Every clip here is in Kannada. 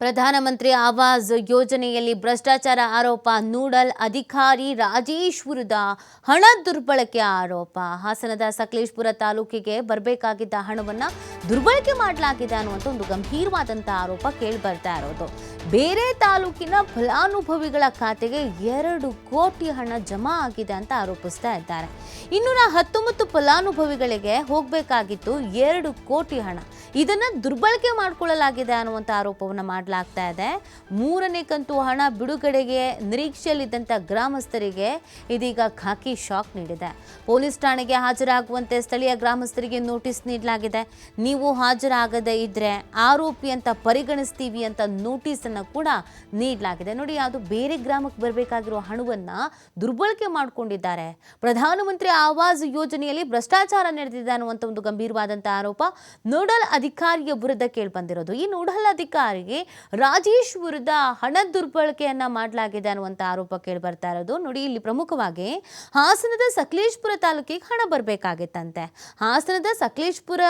ಪ್ರಧಾನಮಂತ್ರಿ ಆವಾಸ್ ಯೋಜನೆಯಲ್ಲಿ ಭ್ರಷ್ಟಾಚಾರ ಆರೋಪ, ನೂಡಲ್ ಅಧಿಕಾರಿ ರಾಜೇಶ್ ವಿರುದ್ಧ ಹಣ ದುರ್ಬಳಕೆ ಆರೋಪ. ಹಾಸನದ ಸಕಲೇಶ್ಪುರ ತಾಲೂಕಿಗೆ ಬರಬೇಕಾಗಿದ್ದ ಹಣವನ್ನು ದುರ್ಬಳಕೆ ಮಾಡಲಾಗಿದೆ ಅನ್ನುವಂಥ ಒಂದು ಗಂಭೀರವಾದಂಥ ಆರೋಪ ಕೇಳಿ ಬರ್ತಾ ಇರೋದು. ಬೇರೆ ತಾಲೂಕಿನ ಫಲಾನುಭವಿಗಳ ಖಾತೆಗೆ ಎರಡು ಕೋಟಿ ಹಣ ಜಮಾ ಆಗಿದೆ ಅಂತ ಆರೋಪಿಸ್ತಾ ಇದ್ದಾರೆ. ಇನ್ನೂರ ಹತ್ತೊಂಬತ್ತು ಫಲಾನುಭವಿಗಳಿಗೆ ಹೋಗಬೇಕಾಗಿತ್ತು ಎರಡು ಕೋಟಿ ಹಣ. ಇದನ್ನು ದುರ್ಬಳಕೆ ಮಾಡಿಕೊಳ್ಳಲಾಗಿದೆ ಅನ್ನುವಂಥ ಆರೋಪವನ್ನು ಮಾಡಲಾಗ್ತಾ ಇದೆ. ಮೂರನೇ ಕಂತು ಹಣ ಬಿಡುಗಡೆಗೆ ನಿರೀಕ್ಷೆಯಲ್ಲಿದ್ದಂಥ ಗ್ರಾಮಸ್ಥರಿಗೆ ಇದೀಗ ಖಾಕಿ ಶಾಕ್ ನೀಡಿದೆ. ಪೊಲೀಸ್ ಠಾಣೆಗೆ ಹಾಜರಾಗುವಂತೆ ಸ್ಥಳೀಯ ಗ್ರಾಮಸ್ಥರಿಗೆ ನೋಟಿಸ್ ನೀಡಲಾಗಿದೆ. ನೀವು ಹಾಜರಾಗದೇ ಇದ್ದರೆ ಆರೋಪಿ ಅಂತ ಪರಿಗಣಿಸ್ತೀವಿ ಅಂತ ನೋಟಿಸನ್ನು ಕೂಡ ನೀಡಲಾಗಿದೆ. ನೋಡಿ, ಅದು ಬೇರೆ ಗ್ರಾಮಕ್ಕೆ ಬರಬೇಕಾಗಿರೋ ಹಣವನ್ನು ದುರ್ಬಳಕೆ ಮಾಡಿಕೊಂಡಿದ್ದಾರೆ. ಪ್ರಧಾನಮಂತ್ರಿ ಆವಾಸ್ ಯೋಜನೆಯಲ್ಲಿ ಭ್ರಷ್ಟಾಚಾರ ನಡೆದಿದೆ ಅನ್ನುವಂಥ ಒಂದು ಗಂಭೀರವಾದಂಥ ಆರೋಪ ನೋಡಲ್ ಅಧಿಕಾರಿಯ ವಿರುದ್ಧ ಕೇಳಿಬಂದಿರೋದು. ಈ ನೋಡಲ್ ಅಧಿಕಾರಿಗೆ ರಾಜೇಶ್ ವಿರುದ್ಧ ಹಣ ದುರ್ಬಳಕೆಯನ್ನು ಮಾಡಲಾಗಿದೆ ಅನ್ನುವಂಥ ಆರೋಪ ಕೇಳಿ ಬರ್ತಾ ಇರೋದು. ನೋಡಿ, ಇಲ್ಲಿ ಪ್ರಮುಖವಾಗಿ ಹಾಸನದ ಸಕಲೇಶ್ಪುರ ತಾಲೂಕಿಗೆ ಹಣ ಬರಬೇಕಾಗಿತ್ತಂತೆ. ಹಾಸನದ ಸಕಲೇಶ್ಪುರ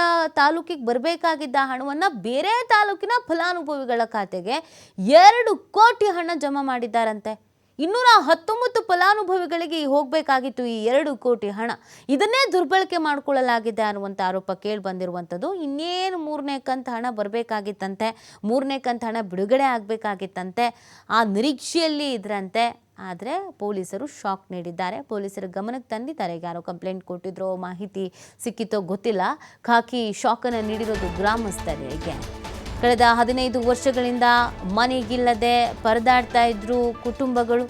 ತಾಲೂಕಿಗೆ ಬರಬೇಕಾಗಿದ್ದ ಹಣವನ್ನು ಬೇರೆ ತಾಲೂಕಿನ ಫಲಾನುಭವಿಗಳ ಖಾತೆಗೆ ಎರಡು ಕೋಟಿ ಹಣ ಜಮಾ ಮಾಡಿದ್ದಾರಂತೆ. ಇನ್ನೂರ ಹತ್ತೊಂಬತ್ತು ಫಲಾನುಭವಿಗಳಿಗೆ ಹೋಗಬೇಕಾಗಿತ್ತು ಈ ಎರಡು ಕೋಟಿ ಹಣ. ಇದನ್ನೇ ದುರ್ಬಳಕೆ ಮಾಡಿಕೊಳ್ಳಲಾಗಿದೆ ಅನ್ನುವಂಥ ಆರೋಪ ಕೇಳಿ ಬಂದಿರುವಂಥದ್ದು. ಇನ್ನೇನು ಮೂರನೇ ಕಂತು ಹಣ ಬರಬೇಕಾಗಿತ್ತಂತೆ. ಮೂರನೇ ಕಂತು ಹಣ ಬಿಡುಗಡೆ ಆಗಬೇಕಾಗಿತ್ತಂತೆ. ಆ ನಿರೀಕ್ಷೆಯಲ್ಲಿ ಇದ್ರಂತೆ. ಆದರೆ ಪೊಲೀಸರು ಶಾಕ್ ನೀಡಿದ್ದಾರೆ. ಪೊಲೀಸರು ಗಮನಕ್ಕೆ ತಂದಿದ್ದಾರೆ. ಯಾರೋ ಕಂಪ್ಲೇಂಟ್ ಕೊಟ್ಟಿದ್ರೋ ಮಾಹಿತಿ ಸಿಕ್ಕಿತೋ ಗೊತ್ತಿಲ್ಲ. ಖಾಕಿ ಶಾಕನ್ನು ನೀಡಿರೋದು ಗ್ರಾಮಸ್ಥರಿಗೆ. ಕಳೆದ ಹದಿನೈದು ವರ್ಷಗಳಿಂದ ಮನೆಗಿಲ್ಲದೆ ಪರದಾಡ್ತಾ ಇದ್ರು ಕುಟುಂಬಗಳು.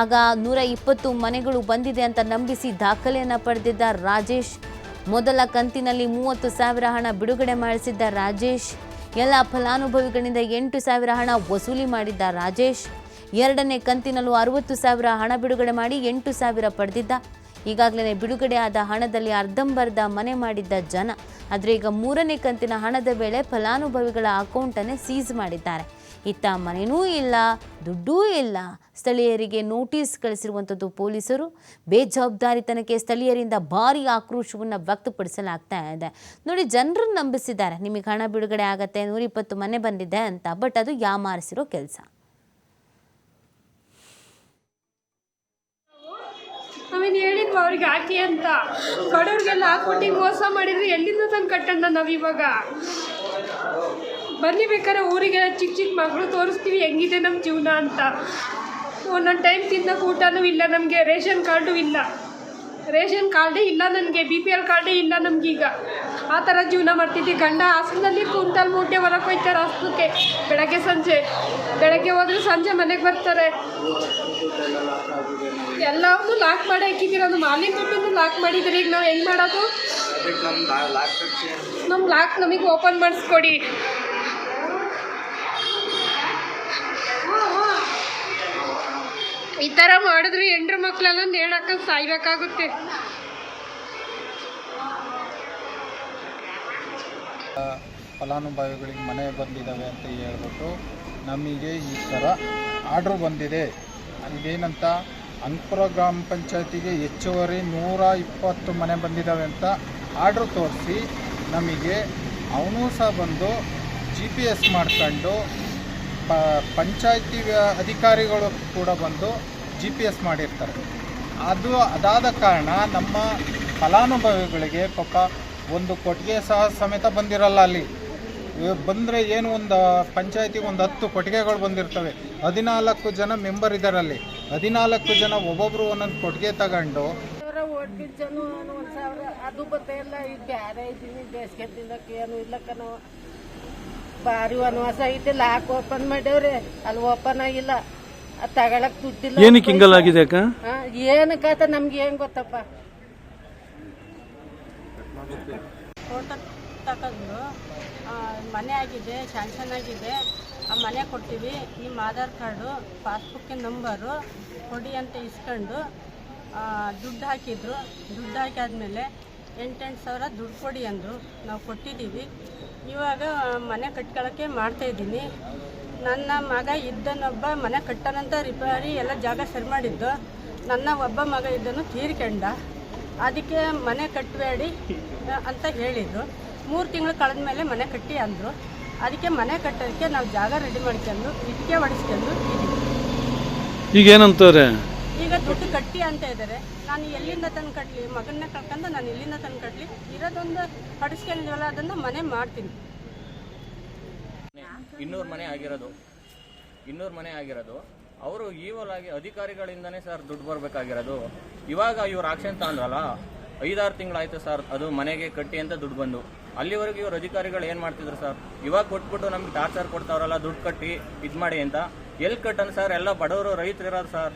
ಆಗ ನೂರ ಇಪ್ಪತ್ತು ಮನೆಗಳು ಬಂದಿದೆ ಅಂತ ನಂಬಿಸಿ ದಾಖಲೆಯನ್ನು ಪಡೆದಿದ್ದ ರಾಜೇಶ್, ಮೊದಲ ಕಂತಿನಲ್ಲಿ ಮೂವತ್ತು ಸಾವಿರ ಹಣ ಬಿಡುಗಡೆ ಮಾಡಿಸಿದ್ದ ರಾಜೇಶ್, ಎಲ್ಲ ಫಲಾನುಭವಿಗಳಿಂದ ಎಂಟು ಸಾವಿರ ಹಣ ವಸೂಲಿ ಮಾಡಿದ್ದ ರಾಜೇಶ್, ಎರಡನೇ ಕಂತಿನಲ್ಲೂ ಅರವತ್ತು ಸಾವಿರ ಹಣ ಬಿಡುಗಡೆ ಮಾಡಿ ಎಂಟು ಸಾವಿರ ಪಡೆದಿದ್ದ. ಈಗಾಗಲೇ ಬಿಡುಗಡೆ ಆದ ಹಣದಲ್ಲಿ ಅರ್ಧಂಬರ್ಧ ಮನೆ ಮಾಡಿದ್ದ ಜನ. ಆದರೆ ಈಗ ಮೂರನೇ ಕಂತಿನ ಹಣದ ವೇಳೆ ಫಲಾನುಭವಿಗಳ ಅಕೌಂಟನ್ನೇ ಸೀಸ್ ಮಾಡಿದ್ದಾರೆ. ಇತ್ತ ಮನೆಯೂ ಇಲ್ಲ, ದುಡ್ಡೂ ಇಲ್ಲ. ಸ್ಥಳೀಯರಿಗೆ ನೋಟಿಸ್ ಕಳಿಸಿರುವಂಥದ್ದು ಪೊಲೀಸರು. ಬೇಜವಾಬ್ದಾರಿತನಕ್ಕೆ ಸ್ಥಳೀಯರಿಂದ ಭಾರಿ ಆಕ್ರೋಶವನ್ನು ವ್ಯಕ್ತಪಡಿಸಲಾಗ್ತಾ ಇದೆ. ನೋಡಿ, ಜನರನ್ನು ನಂಬಿಸಿದ್ದಾರೆ. ನಿಮಗೆ ಹಣ ಬಿಡುಗಡೆ ಆಗತ್ತೆ, ನೂರಿಪ್ಪತ್ತು ಮನೆ ಬಂದಿದೆ ಅಂತ, ಬಟ್ ಅದು ಯಾಮಾರಿಸಿರೋ ಕೆಲಸ. ಅವ್ರಿಗೆ ಹಾಕಿ ಅಂತ. ಬಡವ್ರಿಗೆಲ್ಲ ಹಾಕ್ಬಿಟ್ಟು ಮೋಸ ಮಾಡಿದ್ರೆ ಎಲ್ಲಿಂದ ತಂದು ಕಟ್ಟಣ್ಣ ನಾವು ಇವಾಗ? ಬನ್ನಿ ಬೇಕಾದ್ರೆ ಊರಿಗೆಲ್ಲ ಚಿಕ್ಕ ಚಿಕ್ಕ ಮಗಳು ತೋರಿಸ್ತೀವಿ, ಹೆಂಗಿದೆ ನಮ್ಮ ಜೀವನ ಅಂತ. ಒಂದೊಂದು ಟೈಮ್ ತಿನ್ನೋಕೆ ಊಟನೂ ಇಲ್ಲ ನಮಗೆ, ರೇಷನ್ ಕಾರ್ಡು ಇಲ್ಲ. ರೇಷನ್ ಕಾರ್ಡೇ ಇಲ್ಲ ನನಗೆ ಬಿ ಪಿ ಎಲ್ ಕಾರ್ಡೇ ಇಲ್ಲ ನಮಗೀಗ. ಆ ಥರ ಜೀವನ ಮಾಡ್ತಿದ್ವಿ ಗಂಡ ಹಾಸನದಲ್ಲಿ ಕುಂತಲ್ಲಿ ಮೂಟೆ ಹೊರಗೆ ಹೋಗ್ತಾರೆ ಹಾಸನಕ್ಕೆ. ಬೆಳಗ್ಗೆ ಸಂಜೆ, ಬೆಳಗ್ಗೆ ಹೋದ್ರೆ ಸಂಜೆ ಮನೆಗೆ ಬರ್ತಾರೆ. ಎಲ್ಲವನ್ನೂ ಲಾಕ್ ಮಾಡಿ ಹಾಕಿದ್ದೀರ ಮಾಲಿನ ದುಡ್ಡನ್ನು ಲಾಕ್ ಮಾಡಿದ್ದೀರಿ ಈಗ ನಾವು ಹೆಂಗೆ ಮಾಡೋದು? ನಮ್ಮ ಲಾಕ್ ನಮಗೆ ಓಪನ್ ಮಾಡಿಸ್ಕೊಡಿ. ಈ ಥರ ಮಾಡಿದ್ರೆ ಹೆಂಡ್ರ ಮಕ್ಕಳೆಲ್ಲ ನೇಣಾಕೊಂಡು ಸಾಯ್ಬೇಕಾಗುತ್ತೆ. ಫಲಾನುಭವಿಗಳಿಗೆ ಮನೆ ಬಂದಿದ್ದಾವೆ ಅಂತ ಹೇಳ್ಬಿಟ್ಟು ನಮಗೆ ಈ ಥರ ಆರ್ಡ್ರ್ ಬಂದಿದೆ. ಇದೇನಂತ ಅಂಕುರ ಗ್ರಾಮ ಪಂಚಾಯತಿಗೆ ಹೆಚ್ಚುವರಿ ನೂರ ಇಪ್ಪತ್ತು ಮನೆ ಬಂದಿದ್ದಾವೆ ಅಂತ ಆರ್ಡ್ರ್ ತೋರಿಸಿ ನಮಗೆ ಅವನು ಸಹ ಬಂದು ಜಿ ಪಿ ಎಸ್ ಮಾಡ್ಕೊಂಡು ಪ ಪಂಚಾಯತಿ ಅಧಿಕಾರಿಗಳು ಕೂಡ ಬಂದು ಜಿ ಪಿ ಎಸ್ ಮಾಡಿರ್ತಾರೆ. ಅದು ಅದಾದ ಕಾರಣ ನಮ್ಮ ಫಲಾನುಭವಿಗಳಿಗೆ ಪಾಪ ಒಂದು ಕೊಟ್ಟಿಗೆ ಸಹ ಸಮೇತ ಬಂದಿರಲ್ಲ ಅಲ್ಲಿ. ಬಂದರೆ ಏನು ಒಂದು ಪಂಚಾಯತಿಗೆ ಒಂದು ಹತ್ತು ಕೊಟ್ಟಿಗೆಗಳು ಬಂದಿರ್ತವೆ. ಹದಿನಾಲ್ಕು ಜನ ಮೆಂಬರ್ ಇದ್ದಾರೆ ಅಲ್ಲಿ ಹದಿನಾಲ್ಕು ಜನ ಒಬ್ಬೊಬ್ರು ಒಂದೊಂದು ಕೊಟ್ಟಿಗೆ ತಗೊಂಡು ಅದು ಬತ್ತೆ ಇಲ್ಲ ಈಗ ಬ್ಯಾರೆ ಇದ್ದೀನಿ ಬೇಸಿಗೆ ತಿನ್ನಕ್ಕೆ ಏನು ಇಲ್ಲ ಕಣೋ. ಭಾರಿ ವನವಾಸ ಐತೆ ಲಾಕ್ ಓಪನ್ ಮಾಡ್ಯವ್ರೆ ಅಲ್ಲಿ ಓಪನ್ ಆಗಿಲ್ಲ. ಅದು ತಗೊಳಕ್ ದುಡ್ಡಿಲ್ಲ. ಏನಕ್ಕೆ ಹಿಂಗಲ್ಲಾಗಿದೆ ಅಕ್ಕ? ಏನಕ್ಕ ಏನಕ್ಕಾತ ನಮ್ಗೆ ಏನ್ ಗೊತ್ತಪ್ಪ? ಫೋಟೋ ತಗೊಂಡು ಮನೆ ಆಗಿದೆ ಶಾಂಕ್ಷನ್ ಆಗಿದೆ. ಆ ಮನೆ ಕೊಡ್ತೀವಿ. ನಿಮ್ಮ ಆಧಾರ್ ಕಾರ್ಡು, ಪಾಸ್ಬುಕ್ಕಿನ ನಂಬರು, ಕೊಡಿ ಅಂತ ಇಸ್ಕೊಂಡು ದುಡ್ಡು ಹಾಕಿದ್ರು. ದುಡ್ಡು ಹಾಕಿದ್ಮೇಲೆ ಎಂಟೆಂಟು ಸಾವಿರ ದುಡ್ಡು ಕೊಡಿ ಅಂದರು. ನಾವು ಕೊಟ್ಟಿದ್ದೀವಿ. ಇವಾಗ ಮನೆ ಕಟ್ಕೊಳ್ಳೋಕ್ಕೆ ಮಾಡ್ತಾಯಿದ್ದೀನಿ ನನ್ನ ಮಗ ಇದ್ದನೊಬ್ಬ ಮನೆ ಕಟ್ಟನಂತ ರಿಪೇರಿ ಎಲ್ಲ ಜಾಗ ಸರಿ ಮಾಡಿದ್ದು. ನನ್ನ ಒಬ್ಬ ಮಗ ಇದ್ದನು ತೀರ್ಕೊಂಡ. ಅದಕ್ಕೆ ಮನೆ ಕಟ್ಟಬೇಡಿ ಅಂತ ಹೇಳಿದರು. ಮೂರು ತಿಂಗಳು ಕಳೆದ ಮೇಲೆ ಮನೆ ಕಟ್ಟಿ ಅಂದರು. ಅದಕ್ಕೆ ಮನೆ ಕಟ್ಟೋದಕ್ಕೆ ನಾವು ಜಾಗ ರೆಡಿ ಮಾಡ್ಕೊಂಡು ಇಟ್ಟಿಗೆ ಹೊಡಿಸ್ಕೊಂಡು ಇದ್ದೀವಿ. ಈಗ ಏನಂತಾರೆ ಈಗ ದುಡ್ಡು ಕಟ್ಟಿ ಅಂತ ಇದ್ದಾರೆ. ನಾನು ಎಲ್ಲಿಂದ ತಂದು ಕಟ್ಟಲಿ ಮಗನ್ನ ಕಳ್ಕೊಂಡು ನಾನು ಎಲ್ಲಿಂದ ತಂದು ಕಟ್ಟಲಿ ಇರೋದೊಂದು ಹೊಡಿಸ್ಕೊಂಡಿದ್ವಲ್ಲ ಅದನ್ನು ಮನೆ ಮಾಡ್ತೀನಿ. ಇನ್ನೂರು ಮನೆ ಆಗಿರೋದು. ಇನ್ನೂರು ಮನೆ ಆಗಿರೋದು. ಅವರು ಈವಲ್ ಆಗಿ ಅಧಿಕಾರಿಗಳಿಂದನೇ ಸರ್ ದುಡ್ಡು ಬರಬೇಕಾಗಿರೋದು. ಇವಾಗ ಇವ್ರು ಆಕ್ಷನ್ ತಂದ್ರಲ್ಲ, ಐದಾರು ತಿಂಗಳಾಯ್ತು ಸರ್ ಅದು ಮನೆಗೆ ಕಟ್ಟಿ ಅಂತ ದುಡ್ಡು ಬಂದು. ಅಲ್ಲಿವರೆಗೂ ಇವ್ರ ಅಧಿಕಾರಿಗಳು ಏನು ಮಾಡ್ತಿದ್ರು ಸರ್ ಇವಾಗ ಕೊಟ್ಬಿಟ್ಟು ನಮ್ಗೆ ಟಾರ್ಚರ್ ಕೊಡ್ತಾವ್ರಲ್ಲ, ದುಡ್ಡು ಕಟ್ಟಿ ಇದು ಮಾಡಿ ಅಂತ. ಎಲ್ಲಿ ಕಟ್ಟನ್ ಸರ್ ಎಲ್ಲ ಬಡವರು ರೈತರು ಇರೋದು ಸರ್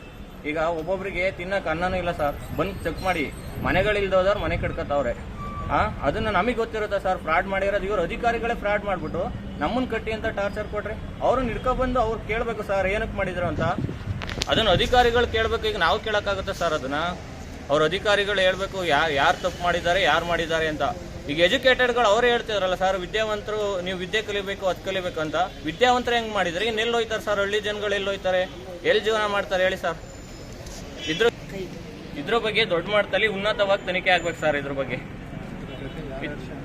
ಈಗ ಒಬ್ಬೊಬ್ರಿಗೆ ತಿನ್ನಕ್ಕೆ ಅನ್ನನೂ ಇಲ್ಲ ಸರ್ ಬಂದು ಚೆಕ್ ಮಾಡಿ. ಮನೆಗಳಿಲ್ದೋದವ್ರು ಮನೆ ಕಟ್ಕೋತಾವ್ರೆ. ಆ? ಅದನ್ನ ನಮಗೆ ಗೊತ್ತಿರುತ್ತೆ ಸರ್ ಫ್ರಾಡ್ ಮಾಡಿರೋದು ಇವರು. ಅಧಿಕಾರಿಗಳೇ ಫ್ರಾಡ್ ಮಾಡ್ಬಿಟ್ಟು ನಮ್ಮನ್ನ ಕಟ್ಟಿ ಅಂತ ಟಾರ್ಚರ್ ಕೊಟ್ರಿ ಅವ್ರನ್ನ ಹಿಡ್ಕೊಬಂದು ಅವ್ರು ಕೇಳಬೇಕು ಸರ್ ಏನಕ್ಕೆ ಮಾಡಿದ್ರು ಅಂತ. ಅದನ್ನ ಅಧಿಕಾರಿಗಳು ಕೇಳಬೇಕು, ಈಗ ನಾವು ಕೇಳೋಕ್ಕಾಗುತ್ತೆ ಸರ್ ಅದನ್ನ? ಅವ್ರ ಅಧಿಕಾರಿಗಳು ಹೇಳ್ಬೇಕು, ಯಾ, ಯಾರು ತಪ್ಪು ಮಾಡಿದ್ದಾರೆ, ಯಾರು ಮಾಡಿದ್ದಾರೆ ಅಂತ. ಈಗ ಎಜುಕೇಟೆಡ್ಗಳು ಅವರೇ ಹೇಳ್ತಿದ್ರಲ್ಲ ಸರ್, ವಿದ್ಯಾವಂತರು ನೀವು ವಿದ್ಯೆ ಕಲಿಬೇಕು, ಅದು ಕಲಿಬೇಕು ಅಂತ. ವಿದ್ಯಾವಂತರು ಹೆಂಗ್ ಮಾಡಿದ್ರೆ? ಇನ್ನು ಹೋಯ್ತಾರೆ ಸರ್? ಹಳ್ಳಿ ಜನಗಳು ಎಲ್ಲಿ ಹೋಯ್ತಾರೆ? ಎಲ್ಲಿ ಜೀವನ ಮಾಡ್ತಾರೆ ಹೇಳಿ ಸರ್. ಇದ್ರ ಇದ್ರ ಬಗ್ಗೆ ದೊಡ್ಡ ಮಟ್ಟದಲ್ಲಿ ಉನ್ನತವಾಗಿ ತನಿಖೆ ಆಗ್ಬೇಕು ಸರ್ ಇದ್ರ ಬಗ್ಗೆ.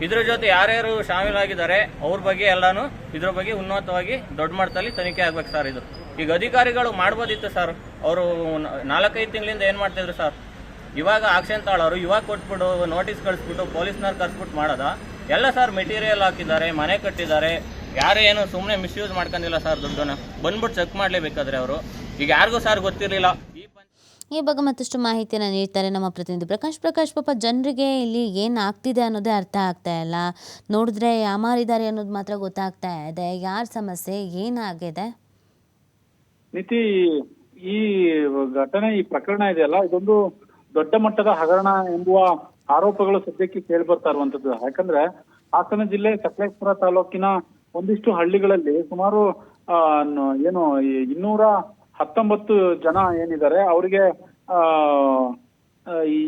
ಇದ್ರ ಜೊತೆ ಯಾರ್ಯಾರು ಶಾಮೀಲಾಗಿದ್ದಾರೆ, ಅವ್ರ ಬಗ್ಗೆ ಎಲ್ಲಾನು ಇದ್ರ ಬಗ್ಗೆ ಉನ್ನತವಾಗಿ ದೊಡ್ಡ ಮಟ್ಟದಲ್ಲಿ ತನಿಖೆ ಆಗ್ಬೇಕು ಸರ್ ಇದು. ಈಗ ಅಧಿಕಾರಿಗಳು ಮಾಡ್ಬೋದಿತ್ತು ಸರ್. ಅವರು ನಾಲ್ಕೈದು ತಿಂಗಳಿಂದ ಏನ್ ಮಾಡ್ತಿದ್ರು ಸರ್? ಇವಾಗ ಆಕ್ಷನ್ ತಾಳೋರು, ಇವಾಗ ಕೊಟ್ಬಿಟ್ಟು ನೋಟಿಸ್ ಕಳಿಸ್ಬಿಟ್ಟು ಪೊಲೀಸ್ನವ್ರು ಕರ್ಸ್ಬಿಟ್ಟು ಮಾಡೋದ. ಎಲ್ಲ ಸರ್ ಮೆಟೀರಿಯಲ್ ಹಾಕಿದ್ದಾರೆ, ಮನೆ ಕಟ್ಟಿದ್ದಾರೆ. ಯಾರೇ ಏನು ಸುಮ್ಮನೆ ಮಿಸ್ಯೂಸ್ ಮಾಡ್ಕೊಂಡಿಲ್ಲ ಸರ್ ದುಡ್ಡನ್ನ. ಬಂದ್ಬಿಟ್ಟು ಚೆಕ್ ಮಾಡಲೇಬೇಕಾದ್ರೆ ಅವರು. ಈಗ ಯಾರಿಗೂ ಸರ್ ಗೊತ್ತಿರಲಿಲ್ಲ. ಈ ಬಗ್ಗೆ ಮತ್ತಷ್ಟು ಮಾಹಿತಿಯನ್ನು ನೀಡ್ತಾರೆ ನಮ್ಮ ಪ್ರತಿನಿಧಿ ಪ್ರಕಾಶ್. ಪ್ರಕಾಶ್, ಪಾಪ ಜನರಿಗೆ ಇಲ್ಲಿ ಏನು ಆಗ್ತಿದೆ ಅನ್ನೋದೇ ಅರ್ಥ ಆಗ್ತಾ ಇಲ್ಲ. ನೋಡಿದ್ರೆ ಯಾಮಾರಿದ್ದಾರೆ ಅನ್ನೋದು ಮಾತ್ರ ಗೊತ್ತಾಗ್ತಾ ಇದೆ. ಯಾರ ಸಮಸ್ಯೆ, ಏನಾಗಿದೆ? ನಿತಿ, ಈ ಘಟನೆ, ಈ ಪ್ರಕರಣ ಇದೆಯಲ್ಲ, ಇದೊಂದು ದೊಡ್ಡ ಮಟ್ಟದ ಹಗರಣ ಎಂಬುವ ಆರೋಪಗಳು ಸದ್ಯಕ್ಕೆ ಕೇಳಿ ಬರ್ತಾ ಇರುವಂತದ್ದು ಯಾಕಂದ್ರೆ ಹಾಸನ ಜಿಲ್ಲೆ ಸಕಲೇಶ್ಪುರ ತಾಲೂಕಿನ ಒಂದಿಷ್ಟು ಹಳ್ಳಿಗಳಲ್ಲಿ ಸುಮಾರು ಏನು ಇನ್ನೂರ ಹತ್ತೊಂಬತ್ತು ಜನ ಏನಿದ್ದಾರೆ, ಅವರಿಗೆ ಈ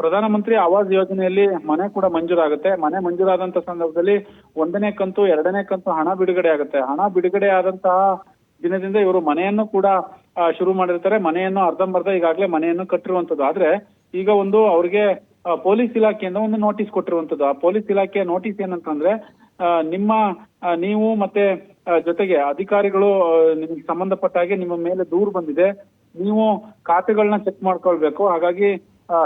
ಪ್ರಧಾನಮಂತ್ರಿ ಆವಾಸ್ ಯೋಜನೆಯಲ್ಲಿ ಮನೆ ಕೂಡ ಮಂಜೂರಾಗುತ್ತೆ. ಮನೆ ಮಂಜೂರಾದಂತ ಸಂದರ್ಭದಲ್ಲಿ ಒಂದನೇ ಕಂತು, ಎರಡನೇ ಕಂತು ಹಣ ಬಿಡುಗಡೆ ಆಗುತ್ತೆ. ಹಣ ಬಿಡುಗಡೆ ಆದಂತಹ ದಿನದಿಂದ ಇವರು ಮನೆಯನ್ನು ಕೂಡ ಶುರು ಮಾಡಿರ್ತಾರೆ. ಮನೆಯನ್ನು ಅರ್ಧಂಬರ್ಧ ಈಗಾಗಲೇ ಮನೆಯನ್ನು ಕಟ್ಟಿರುವಂತದ್ದು. ಆದ್ರೆ ಈಗ ಒಂದು ಅವ್ರಿಗೆ ಪೊಲೀಸ್ ಇಲಾಖೆಯಿಂದ ಒಂದು ನೋಟಿಸ್ ಕೊಟ್ಟಿರುವಂತದ್ದು. ಆ ಪೊಲೀಸ್ ಇಲಾಖೆಯ ನೋಟಿಸ್ ಏನಂತಂದ್ರೆ ನಿಮ್ಮ ನೀವು ಮತ್ತೆ ಜೊತೆಗೆ ಅಧಿಕಾರಿಗಳು ನಿಮ್ಗೆ ಸಂಬಂಧಪಟ್ಟ ಹಾಗೆ ನಿಮ್ಮ ಮೇಲೆ ದೂರು ಬಂದಿದೆ. ನೀವು ಖಾತೆಗಳನ್ನ ಚೆಕ್ ಮಾಡ್ಕೊಳ್ಬೇಕು. ಹಾಗಾಗಿ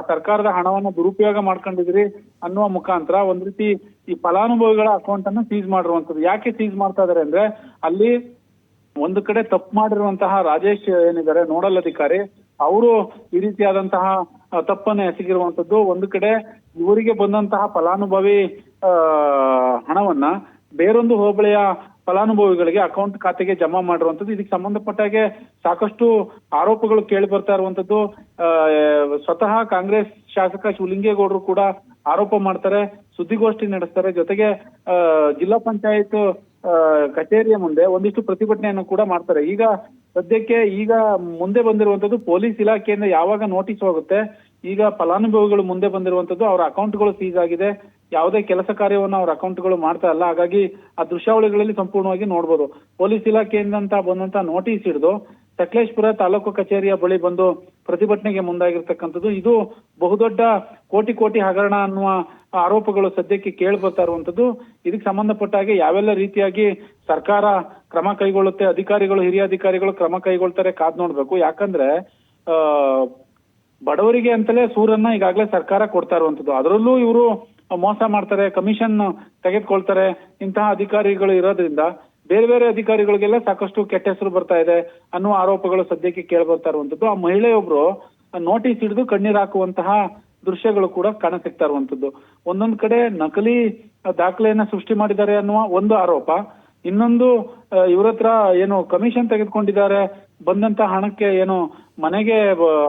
ಸರ್ಕಾರದ ಹಣವನ್ನ ದುರುಪಯೋಗ ಮಾಡ್ಕೊಂಡಿದ್ರಿ ಅನ್ನುವ ಮುಖಾಂತರ ಒಂದ್ ರೀತಿ ಈ ಫಲಾನುಭವಿಗಳ ಅಕೌಂಟ್ ಅನ್ನು ಸೀಸ್ ಮಾಡಿರುವಂತದ್ದು ಯಾಕೆ ಸೀಸ್ ಮಾಡ್ತಾ ಇದಾರೆ ಅಂದ್ರೆ, ಅಲ್ಲಿ ಒಂದು ಕಡೆ ತಪ್ಪು ಮಾಡಿರುವಂತಹ ರಾಜೇಶ್ ಏನಿದ್ದಾರೆ, ನೋಡಲ್ ಅಧಿಕಾರಿ, ಅವರು ಈ ರೀತಿಯಾದಂತಹ ತಪ್ಪನ್ನು ಎಸಗಿರುವಂತದ್ದು ಒಂದು ಕಡೆ ಇವರಿಗೆ ಬಂದಂತಹ ಫಲಾನುಭವಿ ಹಣವನ್ನ ಬೇರೊಂದು ಹೋಬಳಿಯ ಫಲಾನುಭವಿಗಳಿಗೆ ಅಕೌಂಟ್ ಖಾತೆಗೆ ಜಮಾ ಮಾಡಿರುವಂತದ್ದು ಇದಕ್ಕೆ ಸಂಬಂಧಪಟ್ಟಾಗೆ ಸಾಕಷ್ಟು ಆರೋಪಗಳು ಕೇಳಿ ಬರ್ತಾ ಇರುವಂತದ್ದು ಸ್ವತಃ ಕಾಂಗ್ರೆಸ್ ಶಾಸಕ ಶಿವಲಿಂಗೇಗೌಡರು ಕೂಡ ಆರೋಪ ಮಾಡ್ತಾರೆ, ಸುದ್ದಿಗೋಷ್ಠಿ ನಡೆಸ್ತಾರೆ. ಜೊತೆಗೆ ಜಿಲ್ಲಾ ಪಂಚಾಯತ್ ಕಚೇರಿಯ ಮುಂದೆ ಒಂದಿಷ್ಟು ಪ್ರತಿಭಟನೆಯನ್ನು ಕೂಡ ಮಾಡ್ತಾರೆ. ಈಗ ಸದ್ಯಕ್ಕೆ ಈಗ ಮುಂದೆ ಬಂದಿರುವಂತದ್ದು ಪೊಲೀಸ್ ಇಲಾಖೆಯಿಂದ ಯಾವಾಗ ನೋಟಿಸ್ ಹೋಗುತ್ತೆ, ಈಗ ಫಲಾನುಭವಿಗಳು ಮುಂದೆ ಬಂದಿರುವಂತದ್ದು ಅವರ ಅಕೌಂಟ್ಗಳು ಸೀಸ್ ಆಗಿದೆ. ಯಾವುದೇ ಕೆಲಸ ಕಾರ್ಯವನ್ನು ಅವ್ರ ಅಕೌಂಟ್ಗಳು ಮಾಡ್ತಾ ಇಲ್ಲ. ಹಾಗಾಗಿ ಆ ದೃಶ್ಯಾವಳಿಗಳಲ್ಲಿ ಸಂಪೂರ್ಣವಾಗಿ ನೋಡ್ಬೋದು. ಪೊಲೀಸ್ ಇಲಾಖೆಯಿಂದ ಬಂದಂತ ನೋಟಿಸ್ ಹಿಡಿದು ಸಕಲೇಶ್ಪುರ ತಾಲೂಕು ಕಚೇರಿಯ ಬಳಿ ಬಂದು ಪ್ರತಿಭಟನೆಗೆ ಮುಂದಾಗಿರ್ತಕ್ಕಂಥದ್ದು. ಇದು ಬಹುದೊಡ್ಡ ಕೋಟಿ ಕೋಟಿ ಹಗರಣ ಅನ್ನುವ ಆರೋಪಗಳು ಸದ್ಯಕ್ಕೆ ಕೇಳಿ ಬರ್ತಾ ಇರುವಂತದ್ದು ಇದಕ್ಕೆ ಸಂಬಂಧಪಟ್ಟ ಹಾಗೆ ಯಾವೆಲ್ಲ ರೀತಿಯಾಗಿ ಸರ್ಕಾರ ಕ್ರಮ ಕೈಗೊಳ್ಳುತ್ತೆ, ಅಧಿಕಾರಿಗಳು, ಹಿರಿಯ ಅಧಿಕಾರಿಗಳು ಕ್ರಮ ಕೈಗೊಳ್ತಾರೆ ಕಾದ್ ನೋಡ್ಬೇಕು. ಯಾಕಂದ್ರೆ ಬಡವರಿಗೆ ಅಂತಲೇ ಸೂರನ್ನ ಈಗಾಗಲೇ ಸರ್ಕಾರ ಕೊಡ್ತಾ ಇರುವಂತದ್ದು ಅದರಲ್ಲೂ ಇವರು ಮೋಸ ಮಾಡ್ತಾರೆ ಕಮಿಷನ್ ತೆಗೆದುಕೊಳ್ತಾರೆ, ಇಂತಹ ಅಧಿಕಾರಿಗಳು ಇರೋದ್ರಿಂದ ಬೇರೆ ಬೇರೆ ಅಧಿಕಾರಿಗಳಿಗೆಲ್ಲ ಸಾಕಷ್ಟು ಕೆಟ್ಟ ಹೆಸರು ಬರ್ತಾ ಇದೆ ಅನ್ನುವ ಆರೋಪಗಳು ಸದ್ಯಕ್ಕೆ ಕೇಳಿ ಬರ್ತಾ ಇರುವಂತದ್ದು. ಆ ಮಹಿಳೆಯೊಬ್ರು ನೋಟಿಸ್ ಹಿಡಿದು ಕಣ್ಣೀರ್ ಹಾಕುವಂತಹ ದೃಶ್ಯಗಳು ಕೂಡ ಕಾಣ ಸಿಗ್ತಾ ಇರುವಂತದ್ದು. ಒಂದೊಂದ್ ಕಡೆ ನಕಲಿ ದಾಖಲೆಯನ್ನ ಸೃಷ್ಟಿ ಮಾಡಿದ್ದಾರೆ ಅನ್ನುವ ಒಂದು ಆರೋಪ. ಇನ್ನೊಂದು ಇವ್ರ ಏನು ಕಮಿಷನ್ ತೆಗೆದುಕೊಂಡಿದ್ದಾರೆ, ಬಂದಂತ ಹಣಕ್ಕೆ ಏನು ಮನೆಗೆ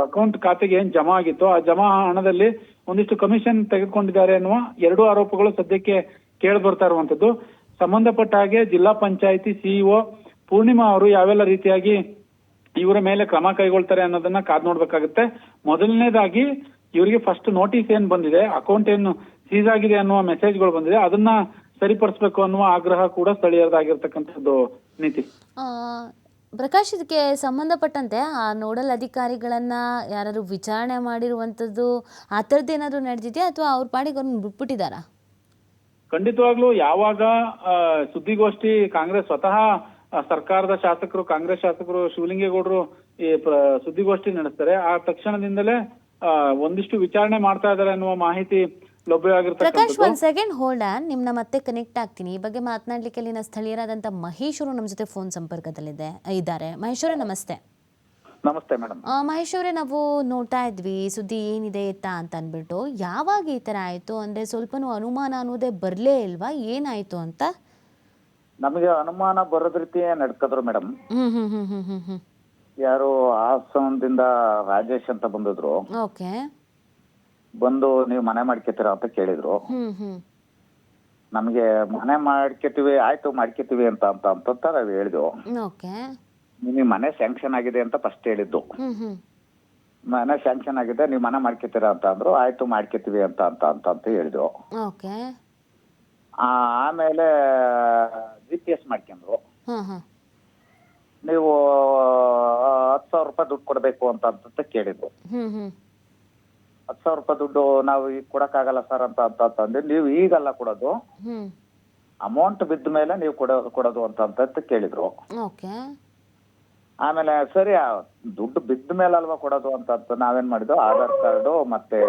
ಅಕೌಂಟ್ ಖಾತೆಗೆ ಏನ್ ಜಮಾ ಆಗಿತ್ತು, ಆ ಜಮಾ ಹಣದಲ್ಲಿ ಒಂದಿಷ್ಟು ಕಮಿಷನ್ ತೆಗೆದುಕೊಂಡಿದ್ದಾರೆ ಅನ್ನುವ ಎರಡು ಆರೋಪಗಳು ಸದ್ಯಕ್ಕೆ ಕೇಳಿ ಬರ್ತಾ ಇರುವಂತದ್ದು ಸಂಬಂಧಪಟ್ಟ ಹಾಗೆ ಜಿಲ್ಲಾ ಪಂಚಾಯತಿ ಸಿಇಒ ಪೂರ್ಣಿಮಾ ಅವರು ಯಾವೆಲ್ಲ ರೀತಿಯಾಗಿ ಇವರ ಮೇಲೆ ಕ್ರಮ ಕೈಗೊಳ್ತಾರೆ ಅನ್ನೋದನ್ನ ಕಾದ್ ನೋಡ್ಬೇಕಾಗುತ್ತೆ. ಮೊದಲನೇದಾಗಿ ಇವರಿಗೆ ಫಸ್ಟ್ ನೋಟಿಸ್ ಏನ್ ಬಂದಿದೆ ಅಕೌಂಟ್ ಏನು ಸೀಸ್ ಆಗಿದೆ ಅನ್ನುವ ಮೆಸೇಜ್ಗಳು ಬಂದಿದೆ. ಅದನ್ನ ಸರಿಪಡಿಸಬೇಕು ಅನ್ನುವ ಆಗ್ರಹ ಕೂಡ ಸ್ಥಳೀಯರದಾಗಿರ್ತಕ್ಕಂಥದ್ದು ನೀತಿ ಪ್ರಕಾಶ್ ಇದಕ್ಕೆ ಸಂಬಂಧಪಟ್ಟಂತೆ ಆ ನೋಡಲ್ ಅಧಿಕಾರಿಗಳನ್ನು ಯಾರಾದ್ರು ವಿಚಾರಣೆ ಮಾಡಿರುವಂಥದ್ದು ಆ ಥರದ್ದು ಏನಾದರೂ ನಡೆದಿದೆಯಾ ಅಥವಾ ಅವ್ರ ಪಾಡಿಗೆ ಅವ್ರನ್ನ ಬಿಟ್ಬಿಟ್ಟಿದ್ದಾರಾ? ಖಂಡಿತವಾಗ್ಲೂ ಯಾವಾಗ ಸುದ್ದಿಗೋಷ್ಠಿ ಕಾಂಗ್ರೆಸ್ ಸ್ವತಃ ಸರ್ಕಾರದ ಶಾಸಕರು ಕಾಂಗ್ರೆಸ್ ಶಾಸಕರು ಶಿವಲಿಂಗೇಗೌಡರು ಈ ಪ್ರ- ಸುದ್ದಿಗೋಷ್ಠಿ ನಡೆಸ್ತಾರೆ. ಆ ತಕ್ಷಣದಿಂದಲೇ ಆ, ಒಂದಿಷ್ಟು ವಿಚಾರಣೆ ಮಾಡ್ತಾ ಇದ್ದಾರೆ ಅನ್ನುವ ಮಾಹಿತಿ ಪ್ರಕಾಶ್ ಒಂದ್ ಸೆಕೆಂಡ್ ಹೋಲ್ಡ್ ನಿಮ್ನ ಮತ್ತೆ ಕನೆಕ್ಟ್ ಆಗ್ತೀನಿ. ಈ ಬಗ್ಗೆ ಮಾತನಾಡ್ಲಿಕ್ಕೆ ಇಲ್ಲಿನ ಸ್ಥಳೀಯರಾದಂತ ಮಹೇಶ್ ಅವರು ನಮ್ಮ ಜೊತೆ ಫೋನ್ ಸಂಪರ್ಕದಲ್ಲಿದೆ ಇದ್ದಾರೆ. ಮಹೇಶ್ ಅವರೇ ನಮಸ್ತೆ. ನಮಸ್ತೆ ಮೇಡಮ್. ಮಹೇಶ್ ಅವರೇ ನಾವು ನೋಡ್ತಾ ಇದ್ವಿ ಸುದ್ದಿ ಏನಿದೆ ಇತ್ತ ಅಂತ ಅಂದ್ಬಿಟ್ಟು ಯಾವಾಗ ಈ ತರ ಆಯ್ತು? ಅಂದ್ರೆ ಸ್ವಲ್ಪನೂ ಅನುಮಾನ ಅನ್ನೋದೇ ಬರ್ಲೇ ಇಲ್ವಾ? ಏನಾಯ್ತು ಅಂತ? ನಮಗೆ ಅನುಮಾನ ಬರೋದ್ ರೀತಿ ನಡ್ಕದ್ರು ಮೇಡಮ್. ಹ್ಮ್ ಹ್ಮ್ ಹ್ಮ್ ಹ್ಮ್ ಹ್ಮ್. ಯಾರು ಹಾಸನದಿಂದ ರಾಜೇಶ್ ಅಂತ ಬಂದಿದ್ರು. ಓಕೆ. ಬಂದು ನೀವು ಮನೆ ಮಾಡ್ಕೊತೀರಾ ಅಂತ ಕೇಳಿದ್ರು. ನಮ್ಗೆ ನಮಗೆ ಮನೆ ಮಾಡ್ಕೊತೀವಿ ಆಯ್ತು ಮಾಡ್ಕೊತೀವಿ ಅಂತ ಅಂತ ಅಂತ ನಾವು ಹೇಳಿದ್ವು. ಓಕೆ. ನಿಮಗೆ ಮನೆ ಸ್ಯಾಂಕ್ಷನ್ ಆಗಿದೆ ಅಂತ ಫಸ್ಟ್ ಹೇಳಿದ್ದು. ಮನೆ ಸ್ಯಾಂಕ್ಷನ್ ಆಗಿದೆ ನೀವು ಮನೆ ಮಾಡ್ಕೊತೀರಾ ಅಂತ ಅಂದ್ರು ಆಯ್ತು ಮಾಡ್ಕೊತೀವಿ ಅಂತ ಅಂತ ಅಂತ ಅಂತ ಹೇಳಿದ್ರು. ಓಕೆ. ಆ, ಆಮೇಲೆ ಜಿ ಪಿ ಎಸ್ ಮಾಡ್ಕೊಂಡ್ರು. ಹಾಂ ಹಾಂ ನೀವು ಹತ್ತು ಸಾವಿರ ರೂಪಾಯಿ ದುಡ್ಡು ಕೊಡಬೇಕು ಅಂತ ಅಂತ ಕೇಳಿದ್ರು. ಹತ್ತು ಸಾವಿರ ರೂಪಾಯಿ ದುಡ್ಡು ನಾವು ಈಗ ಕೊಡಕ್ಕಾಗಲ್ಲ ಸರ್ ಅಂತ ಅಂತ ಅಂತಂದ್ರೆ ನೀವು ಈಗಲ್ಲ ಕೊಡೋದು. ಅಮೌಂಟ್ ಬಿದ್ದ ಮೇಲೆ ನೀವು ಕೊಡೋ ಕೊಡೋದು ಅಂತ ಅಂತ ಕೇಳಿದ್ರು. ಓಕೆ. ಆಮೇಲೆ ಸರಿ ಆ ದುಡ್ಡು ಬಿದ್ದ ಮೇಲೆ ಅಲ್ವಾ ಕೊಡೋದು ಅಂತ ಅಂತ ನಾವೇನ್ ಮಾಡಿದ್ವು? ಆಧಾರ್ ಕಾರ್ಡು ಮತ್ತೆ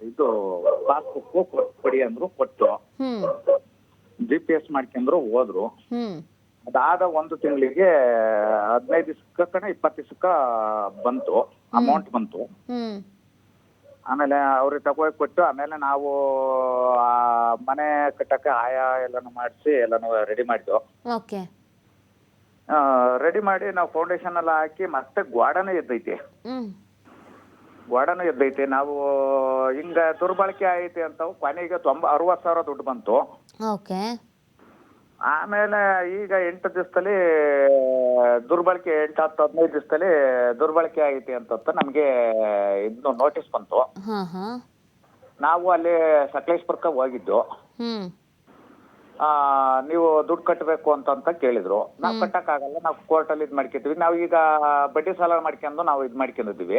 ಇದು ಪಾಸ್ಬುಕ್ ಕೊಡಿ ಅಂದ್ರು ಕೊಟ್ಟು. ಜಿ ಪಿ ಎಸ್ ಮಾಡ್ಕೊಂಡ್ರು ಹೋದ್ರು. ಅದಾದ ಒಂದು ತಿಂಗಳಿಗೆ ಹದಿನೈದು ದಿವಸಕ್ಕ ಕಣ ಇಪ್ಪತ್ತು ದಿವಸಕ್ಕ ಬಂತು ಅಮೌಂಟ್ ಬಂತು. ಆಮೇಲೆ ಅವ್ರಿಗೆ ತಗೋಗಿ ಕೊಟ್ಟು ಆಮೇಲೆ ನಾವು ಆ ಮನೆ ಕಟ್ಟಕ್ಕೆ ಆಯಾ ಎಲ್ಲಾನು ಮಾಡಿಸಿ ಎಲ್ಲಾನು ರೆಡಿ ಮಾಡಿದ್ವು. ಓಕೆ. ರೆಡಿ ಮಾಡಿ ನಾವು ಫೌಂಡೇಶನ್ ಎಲ್ಲ ಹಾಕಿ ಮತ್ತೆ ಗ್ವಾಡನೂ ಎದ್ದೈತಿ. ಗ್ವಾಡನೂ ಎದ್ದೈತಿ. ನಾವು ಹಿಂಗ ದುರ್ಬಳಕೆ ಐತಿ ಅಂತ ಕೊನೆಗೆ ತೊಂಬ ಅರವತ್ತು ಸಾವಿರ ದುಡ್ಡು ಬಂತು. ಓಕೆ. ಆಮೇಲೆ ಈಗ ಎಂಟು ದಿವಸದಲ್ಲಿ ದುರ್ಬಳಕೆ ಎಂಟು ಹತ್ತು ಹದಿನೈದು ದಿವಸದಲ್ಲಿ ದುರ್ಬಳಕೆ ಆಗೈತಿ ಅಂತ ನಮಗೆ ಇನ್ನು ನೋಟಿಸ್ ಬಂತು. ಹಾಂ ಹಾಂ. ನಾವು ಅಲ್ಲಿ ಸಕಲೇಶ್ಪುರಕ್ಕೆ ಹೋಗಿದ್ದು. ಆ, ನೀವು ದುಡ್ಡು ಕಟ್ಟಬೇಕು ಅಂತ ಅಂತ ಕೇಳಿದ್ರು. ನಾವು ಕಟ್ಟಕ್ಕಾಗಲ್ಲ ನಾವು ಕೋರ್ಟಲ್ಲಿ ಇದು ಮಾಡ್ಕೊತೀವಿ ನಾವು ಈಗ ಬಡ್ಡಿ ಸಾಲ ಮಾಡ್ಕೊಂಡು ನಾವು ಇದು ಮಾಡ್ಕೊಂಡಿದ್ದೀವಿ.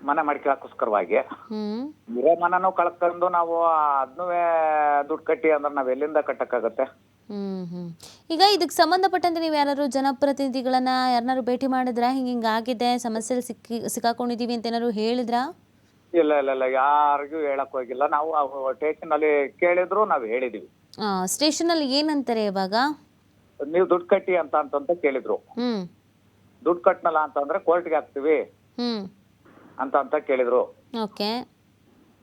ಮನೆ ಮಾಡ್ಕೊಳಕ್ಕೋಸ್ಕರವಾಗಿ. ಇರೋ ಮನೆನೂ ಕಳ್ಕೊಂಡು ನಾವು ಅದನ್ನೂ ದುಡ್ಡು ಕಟ್ಟಿ ಅಂದ್ರೆ ನಾವು ಎಲ್ಲಿಂದ ಕಟ್ಟಕ್ಕಾಗತ್ತೆ? ಹ್ಮ್ ಹ್ಮ್. ಈಗ ಇದಕ್ಕೆ ಸಂಬಂಧಪಟ್ಟಂತೆ ನೀವು ಯಾರಾದ್ರು ಜನಪ್ರತಿನಿಧಿಗಳನ್ನ ಯಾರನ್ನಾರು ಭೇಟಿ ಮಾಡಿದ್ರಾ? ಹಿಂಗ ಹಿಂಗ ಆಗಿದೆ ಸಮಸ್ಯೆಲಿ ಸಿಕ್ಕಿ ಸಿಕ್ಕಾಕೊಂಡಿದೀವಿ ಅಂತ ಏನಾದ್ರು ಹೇಳಿದ್ರಾ? ಇಲ್ಲ ಇಲ್ಲ ಇಲ್ಲ. ಯಾರಿಗೂ ಹೇಳಕ್ ಹೋಗಿಲ್ಲ. ನಾವು ಸ್ಟೇಷನ್ ಅಲ್ಲಿ ಕೇಳಿದ್ರು ನಾವು ಹೇಳಿದೀವಿ. ಸ್ಟೇಷನಲ್ಲಿ ಏನಂತಾರೆ ಇವಾಗ? ನೀವು ದುಡ್ಡು ಕಟ್ಟಿ ಅಂತ ಅಂತ ಕೇಳಿದ್ರು. ಹ್ಮ್. ದುಡ್ಡು ಕಟ್ಟನಲ್ಲ ಅಂತಂದ್ರೆ ಕೋರ್ಟ್ಗೆ ಹಾಕ್ತಿವಿ. ಹ್ಮ್. ಅಂತ ಅಂತ ಕೇಳಿದ್ರು. ಓಕೆ.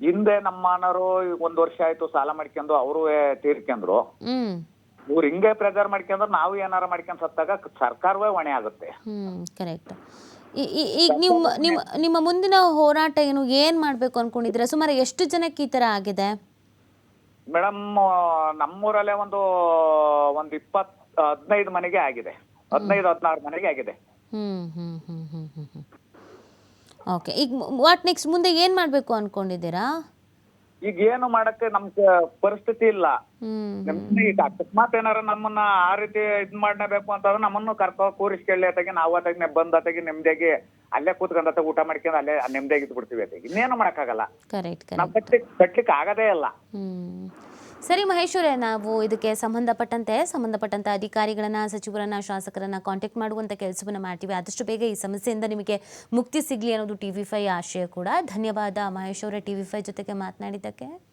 ಹಿಂದೆ ನಮ್ಮ ಅಣ್ಣರು ಒಂದ್ ವರ್ಷ ಆಯ್ತು ಸಾಲ ಮಾಡ್ಕೊಂಡು ಅವರು ತೀರ್ಕೊಂಡ್ರು. ಹ್ಮ್. ಇವ್ರು ಹಿಂಗೆ ಪ್ರೆಜರ್ ಮಾಡ್ಕೊಂಡ್ರೆ ನಾವು ಏನಾರ ಮಾಡ್ಕೊಂಡ್ ಸತ್ತಾಗ ಸರ್ಕಾರವೇ ಹೊಣೆ ಆಗುತ್ತೆ. ಹ್ಮ್ ಕರೆಕ್ಟ್ ಈಗ ನಿಮ್ಮ ನಿಮ್ಮ ನಿಮ್ಮ ಮುಂದಿನ ಹೋರಾಟ ಏನು ಏನ್ ಮಾಡ್ಬೇಕು ಅನ್ಕೊಂಡಿದ್ರೆ ಸುಮಾರು ಎಷ್ಟು ಜನಕ್ಕೆ ಈ ತರ ಆಗಿದೆ? ಮೇಡಮ್ ನಮ್ಮೂರಲ್ಲೇ ಒಂದು ಒಂದ್ ಇಪ್ಪತ್ ಹದಿನೈದು ಮನೆಗೆ ಆಗಿದೆ. ಹದಿನೈದು ಹದಿನಾರು ಮನೆಗೆ ಆಗಿದೆ. ಹ್ಮ್ ಹ್ಮ್ ಹ್ಮ್ ಹ್ಮ್. ಓಕೆ ಈಗ ವಾಟ್ ನೆಕ್ಸ್ಟ್ ಮುಂದೆ ಏನು ಮಾಡಬೇಕು ಅನ್ಕೊಂಡಿದ್ದೀರಾ? ಈಗ ಏನು ಮಾಡಕ್ಕೆ ನಮ್ ಪರಿಸ್ಥಿತಿ ಇಲ್ಲ. ಹ್ಮ್ ನಮ್ಗೆ ಈಗ ಅಕಸ್ಮಾತ್ ಏನಾರ ನಮ್ಮನ್ನ ಆ ರೀತಿ ಇದ್ ಮಾಡಬೇಕು ಅಂತಂದ್ರೆ ನಮ್ಮನ್ನು ಕರ್ಕೊ ಕೂರಿಸ್ಕೊಳ್ಳಿ ಅತ್ತಾಗಿ ನಾವು ಅತ್ತಾಗೆ ಬಂದ್ ಅತ್ತಾಗಿ ನೆಮ್ಮದಿಯಾಗಿ ಅಲ್ಲೇ ಕೂತ್ಕೊಂಡ್ ಅತ್ತಾಗ ಊಟ ಮಾಡ್ಕೊಂಡು ಅಲ್ಲೇ ನೆಮ್ಮದಿಯಾಗಿ ಇದ್ಬಿಡ್ತೀವಿ ಬಿಡ್ತೀವಿ ಅತ್ತಾಗೆ. ಇನ್ನೇನು ಮಾಡಕ್ಕಾಗಲ್ಲ. ಕರೆಕ್ಟ್ ನಾವು ಕಟ್ಲಿಕ್ಕೆ ಕಟ್ಲಿಕ್ಕೆ ಆಗದೇ ಇಲ್ಲ. ಸರಿ ಮಹೇಶ್ವರೇ, ನಾವು ಇದಕ್ಕೆ ಸಂಬಂಧಪಟ್ಟಂತೆ, ಸಂಬಂಧಪಟ್ಟಂತ ಅಧಿಕಾರಿಗಳನ್ನ, ಸಚಿವರನ್ನ, ಶಾಸಕರನ್ನ ಕಾಂಟ್ಯಾಕ್ಟ್ ಮಾಡುವಂತ ಕೆಲಸವನ್ನು ಮಾಡ್ತೀವಿ. ಆದಷ್ಟು ಬೇಗ ಈ ಸಮಸ್ಯೆಯಿಂದ ನಿಮಗೆ ಮುಕ್ತಿ ಸಿಗ್ಲಿ ಅನ್ನೋದು ಟಿವಿ ಫೈ ಆಶಯ ಕೂಡ. ಧನ್ಯವಾದ ಮಹೇಶ್ ಅವರೇ ಟಿವಿ ಫೈ ಜೊತೆಗೆ ಮಾತನಾಡಿದ್ದಕ್ಕೆ.